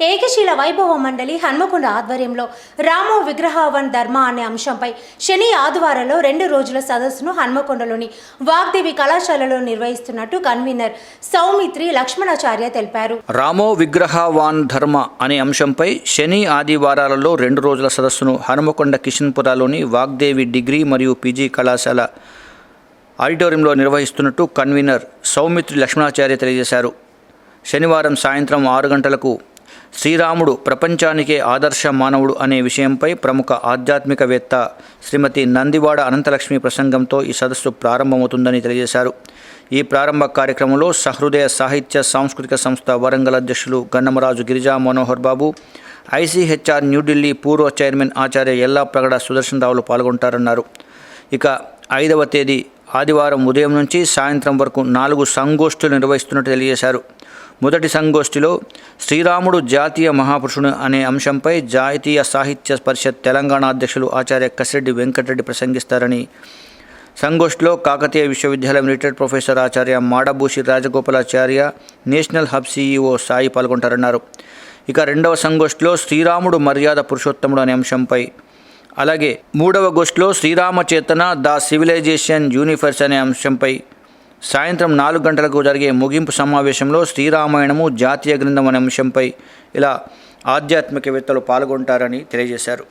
ఏకశీల వైభవ మండలి హన్మకొండ ఆధ్వర్యంలో రామో విగ్రహవన్ ధర్మ అనే అంశంపై శని ఆదివారంలో రెండు రోజుల సదస్సును హన్మకొండలోని వాగ్దేవి కళాశాలలో నిర్వహిస్తున్నట్టు కన్వీనర్ సౌమిత్రి లక్ష్మణాచార్య తెలిపారు. రామో విగ్రహవాన్ ధర్మ అనే అంశంపై శని ఆదివారాలలో రెండు రోజుల సదస్సును హన్మకొండ కిషన్పురాలోని వాగ్దేవి డిగ్రీ మరియు పీజీ కళాశాల ఆడిటోరియంలో నిర్వహిస్తున్నట్టు కన్వీనర్ సౌమిత్రి లక్ష్మణాచార్య తెలియజేశారు. శనివారం సాయంత్రం ఆరు గంటలకు శ్రీరాముడు ప్రపంచానికే ఆదర్శ మానవుడు అనే విషయంపై ప్రముఖ ఆధ్యాత్మికవేత్త శ్రీమతి నందివాడ అనంతలక్ష్మి ప్రసంగంతో ఈ సదస్సు ప్రారంభమవుతుందని తెలియజేశారు. ఈ ప్రారంభ కార్యక్రమంలో సహృదయ సాహిత్య సాంస్కృతిక సంస్థ వరంగల్ అధ్యక్షులు గన్నమరాజు గిరిజా మనోహర్ బాబు ఐసీహెచ్ఆర్ న్యూఢిల్లీ పూర్వ చైర్మన్ ఆచార్య ఎల్లా ప్రగడ సుదర్శన్ రావులు పాల్గొంటారన్నారు. ఇక ఐదవ తేదీ ఆదివారం ఉదయం నుంచి సాయంత్రం వరకు నాలుగు సంగోష్ఠులు నిర్వహిస్తున్నట్టు తెలియజేశారు. మొదటి సంగోష్ఠిలో శ్రీరాముడు జాతీయ మహాపురుషుడు అనే అంశంపై జాతీయ సాహిత్య పరిషత్ తెలంగాణ అధ్యక్షులు ఆచార్య కసిరెడ్డి వెంకటరెడ్డి ప్రసంగిస్తారని. సంగోష్ఠిలో కాకతీయ విశ్వవిద్యాలయం రిటైర్డ్ ప్రొఫెసర్ ఆచార్య Madabhushi Rajagopalacharya national hub CEO Sai పాల్గొంటారన్నారు. ఇక రెండవ సంగోష్ఠిలో శ్రీరాముడు మర్యాద పురుషోత్తముడు అనే అంశంపై. అలాగే మూడవ గోష్ఠిలో శ్రీరామచేతన ద సివిలైజేషన్ యూనిఫర్స్ అనే అంశంపై. సాయంత్రం నాలుగు గంటలకు జరిగే ముగింపు సమావేశంలో శ్రీరామాయణము జాతీయ గ్రంథం అనే అంశంపై ఇలా ఆధ్యాత్మికవేత్తలు పాల్గొంటారని తెలియజేశారు.